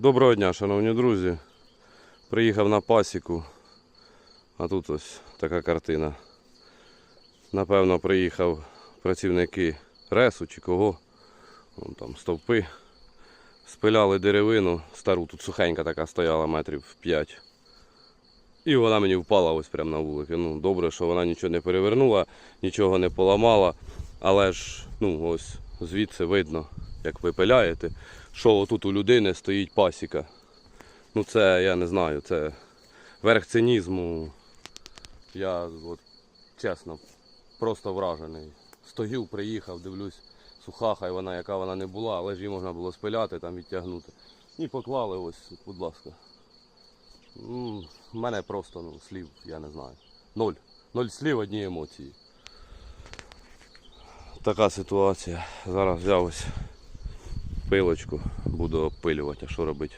Доброго дня, шановні друзі. Приїхав на пасіку, а тут ось така картина. Напевно, приїхав працівники ресу чи кого. Вон там стовпи. Спиляли деревину, стару, тут сухенька така стояла метрів 5. І вона мені впала ось прямо на вулики. Ну, добре, що вона нічого не перевернула, нічого не поламала. Але ж, ну, ось звідси видно, як ви пиляєте, що отут у людини стоїть пасіка. Ну це я не знаю, це верх цинізму. Я от, чесно, просто вражений. Стою, приїхав, дивлюсь, суха, хай вона, яка вона не була, але ж її можна було спиляти, там відтягнути. І поклали ось, будь ласка. У мене просто ну, слів, я не знаю. Ноль. Ноль слів, одні емоції. Така ситуація. Зараз взяв ось пилочку, буду обпилювати, а що робити?